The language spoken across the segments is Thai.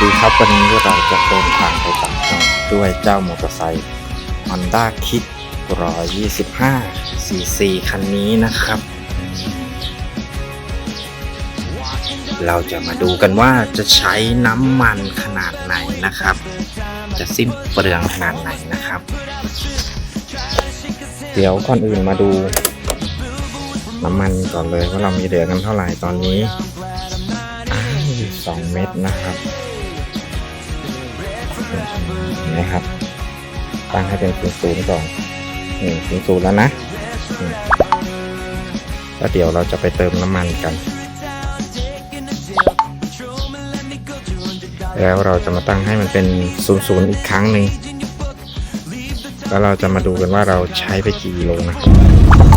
ดีครับวันนี้เราจะเดินทางไปต่างจังหวัดด้วยเจ้ามอเตอร์ไซค์ Honda Kit 125 cc คันนี้นะครับ เราจะมาดูกันว่าจะใช้น้ำมันขนาดไหนนะครับ จะสิ้นเปลืองขนาดไหนนะครับ เดี๋ยวก่อนอื่นมาดู น้ำมันก่อนเลยว่าเรามีเหลือกันเท่าไหร่ตอนนี้ สองเม็ดนะครับนะครับตั้งให้เป็นศูนย์ศูนย์ก่อนหนึ่งศูนย์ศูนย์แล้วนะแล้วเดี๋ยวเราจะไปเติมน้ำมันกัน แล้วเราจะมาตั้งให้มันเป็นศูนย์ศูนย์อีกครั้งหนึ่งแล้วเราจะมาดูกันว่าเราใช้ไปกี่โลนะครับ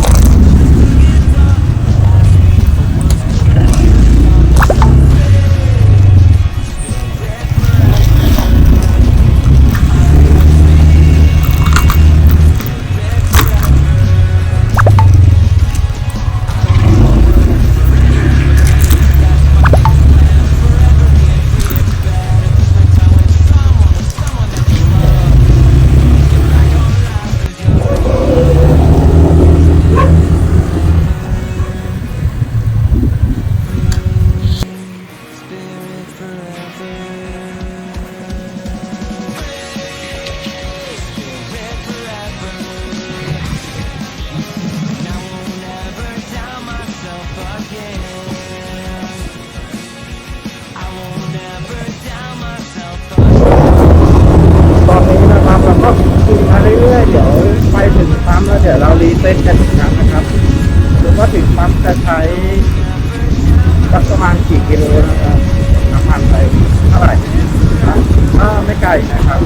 กี่กิโลนะครับน้ำมันไปเท่าไหร่นะอ่าไม่ไกลนะครับ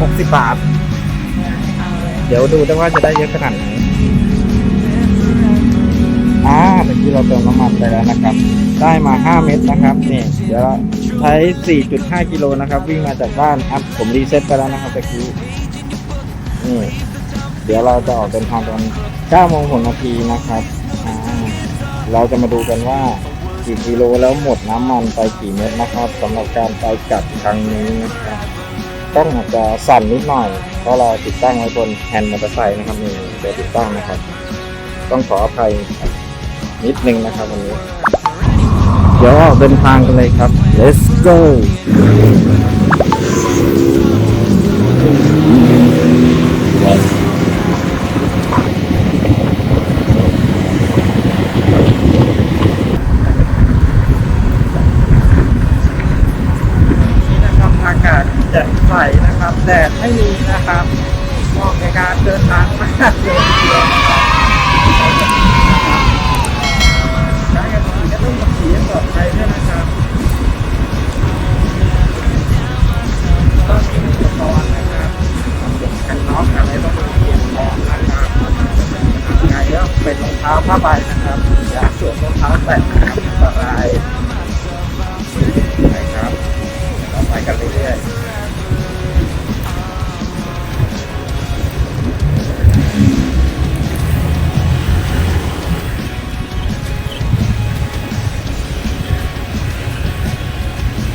60 บาท เดี๋ยวดูด้ว่าจะได้เยอะขนาดไหนอ่าเมื่อกี้เราเติมน้ำมันไปแล้วนะครับ ได้มา 5 เม็ดนะครับ นี่ เดี๋ยวใช้ 4.5 กิโลนะครับ วิ่งมาจากบ้านอัพผมรีเซ็ตไปแล้วนะครับเมื่อกี้นี่เดี๋ยวเราจะออกเดินทางตอน9โมง6นาทีนะครับอ่าเราจะมาดูกันว่ากี่กิโลแล้วหมดน้ำมันไปกี่เม็ดนะครับสำหรับการไปกลับครั้งนี้นะครับ ต้องอาจจะสั่นนิดหน่อย เพราะเราติดตั้งไว้บนแฮนด์มอเตอร์ไซค์นะครับนี่เดี๋ยวติดตั้งนะครับ ต้องขออภัยนิดนึงนะครับวันนี้ เดี๋ยวออกเดินทางกันเลยครับ let's go ไม่มีนะครับเหมาะในการเดินทางมากเลยทีเดียวนะครับการขับขี่ก็ต้องขับขี่ปลอดภัยด้วยนะครับต้องมีอุปกรณ์นะครับกันน็อกอะไรต้องมีเพียงพอนะครับยังไงก็เป็นรองเท้าผ้าใบนะครับอย่าสวมรองเท้าแตะนะครับอันตรายนะครับเราไปกันเรื่อยๆ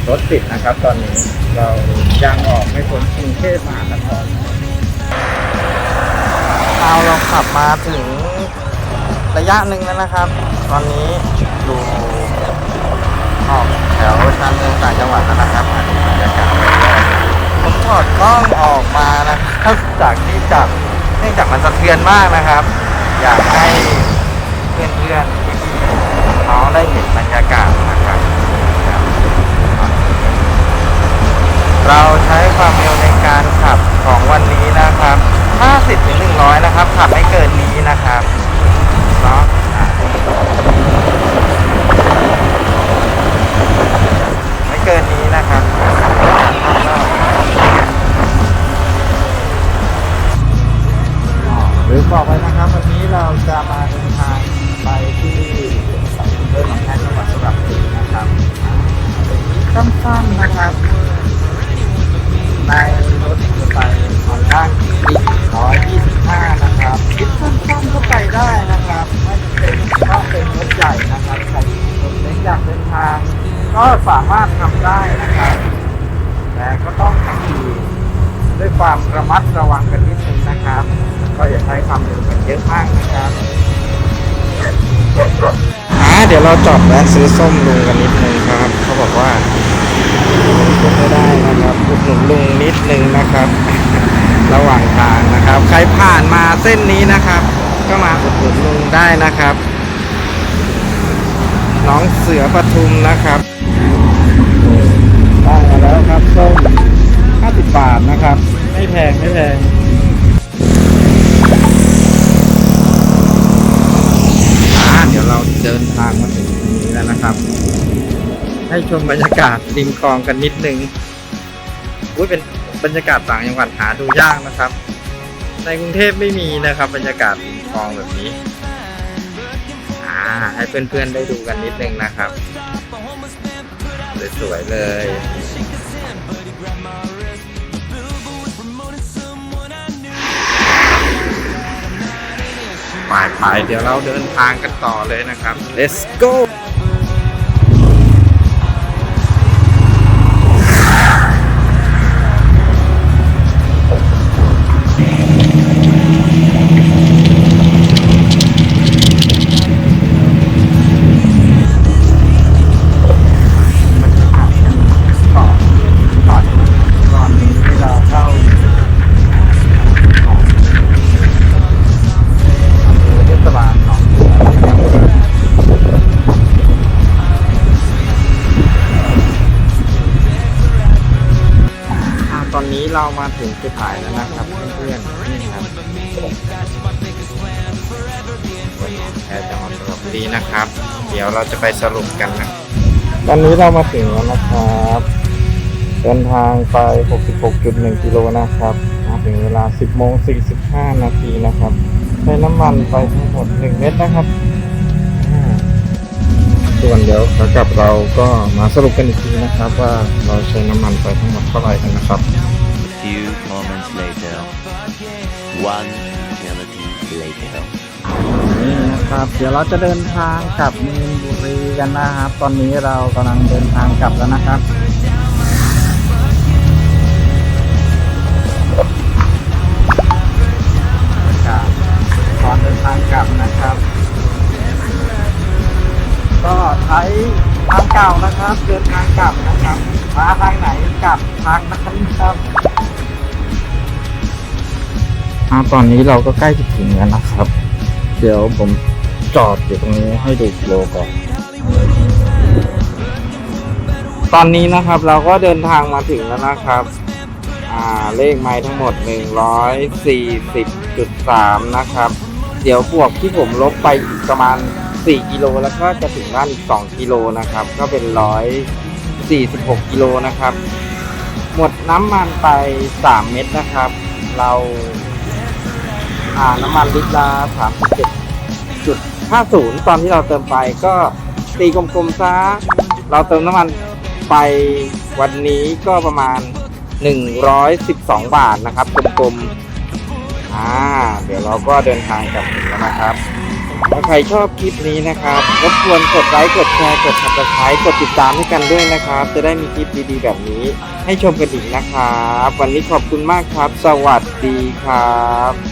รถติดนะครับ ตอนนี้เรายังออกไม่พ้นกรุงเทพมหานครเอาเราขับมาถึงระยะหนึ่งแล้วนะครับ ตอนนี้อยู่ออกแถวชานเมืองต่างจังหวัดแล้วนะครับบรรยากาศผมถอดกล้องออกมานะครับจากที่จับเนื่องจากมันสะเทือนมากนะครับ อยากให้เพื่อนๆพี่ๆน้องได้เห็นบรรยากาศนะครับ เราใช้ความเร็วในการขับของวันนี้นะครับ 50ถึง100 นะครับ ขับไม่เกินนี้นะครับเนาะไม่เกินนี้นะครับหรือบอกไปนะครับวันนี้เราจะมาเดินทางไปที่สายเดินของแพทย์จังหวัดสุราษฎร์นะครับเป็นสั้นๆนะครับ ในรถมอเตอร์ไซค์ฮอนด้าคิก125 นะครับคลิปสั้นๆก็ไปได้นะครับ ไม่จำเป็นต้องเป็นรถใหญ่นะครับใครที่รถเล็กอยากเดินทาง ก็สามารถทำได้นะครับ แต่ก็ต้องขี่ด้วยความระมัดระวังกันนิดนึงนะครับ ก็อย่าใช้ความเร็วกันเยอะมากนะครับอ่าเดี๋ยวเราจอดแวะซื้อส้มลุงกันนิดนึงครับ เขาบอกว่า ก็ไม่ได้นะครับอุดหนุนลุงนิดนึงนะครับ ระหว่างทางนะครับ ใครผ่านมาเส้นนี้นะครับ ก็มาอุดหนุนลุงได้นะครับ น้องเสือปทุมนะครับ ให้ชมบรรยากาศริมคลองกันนิดนึงอุ้ยเป็นบรรยากาศต่างจังหวัดหาดูยากนะครับ ในกรุงเทพไม่มีนะครับ บรรยากาศริมคลองแบบนี้อ่าให้เพื่อนๆได้ดูกันนิดนึงนะครับสวยๆเลยไปไปเดี๋ยวเราเดินทางกันต่อเลยนะครับ let's go นนี้เรามาถึงจุดหมายแล้วนะครับเพื่อนๆนี่ครับแค่จังหวัดสระบุรีนะครับ เดี๋ยวเราจะไปสรุปกันนะ ตอนนี้เรามาถึงแล้วนะครับเดินทางไป 66.1 กิโลนะครับมาถึงเวลา 10โมง45 นาทีนะครับใช้น้ำมันไปทั้งหมด 1 เม็ดนะครับ ส่วนเดี๋ยวขากลับเราก็มาสรุปกันอีกทีนะครับ ว่าเราใช้น้ำมันไปทั้งหมดเท่าไหร่กันนะครับ Few moments later, one eternity later. นี่นะครับ เดี๋ยวเราจะเดินทางกลับมีนบุรีกันนะครับ ตอนนี้เรากำลังเดินทางกลับแล้วนะครับครับตอนเดินทางกลับนะครับ ก็ใช้ทางเก่านะครับ เดินทางกลับนะครับมาทางไหนกลับทางนั้นครับ อาตอนนี้เราก็ใกล้จะถึงแล้วนะครับ เดี๋ยวผมจอดอยู่ตรงนี้ให้ดูโลก่อน ตอนนี้นะครับเราก็เดินทางมาถึงแล้วนะครับ อ่าเลขไม้ทั้งหมด 140.3 นะครับ เดี๋ยวบวกที่ผมลบไปอีกประมาณ 4 กิโลแล้วก็จะถึงบ้านอีก 2 กิโลนะครับ ก็เป็น 146 กิโลนะครับ หมดน้ำมันไป 3 เม็ดนะครับ เรา น้ำมันลิตรละ37.50ตอนที่เราเติมไปก็ตีกลมๆซะเราเติมน้ำมันไปวันนี้ก็ประมาณ 112 บาทนะครับกลมๆอ่า เดี๋ยวเราก็เดินทางกลับถึงแล้วนะครับ ถ้าใครชอบคลิปนี้นะครับรบกวนกดไลค์กดแชร์กด subscribe กดติดตามให้กันด้วยนะครับ จะได้มีคลิปดีๆแบบนี้ ให้ชมกันอีกนะครับ วันนี้ขอบคุณมากครับ สวัสดีครับ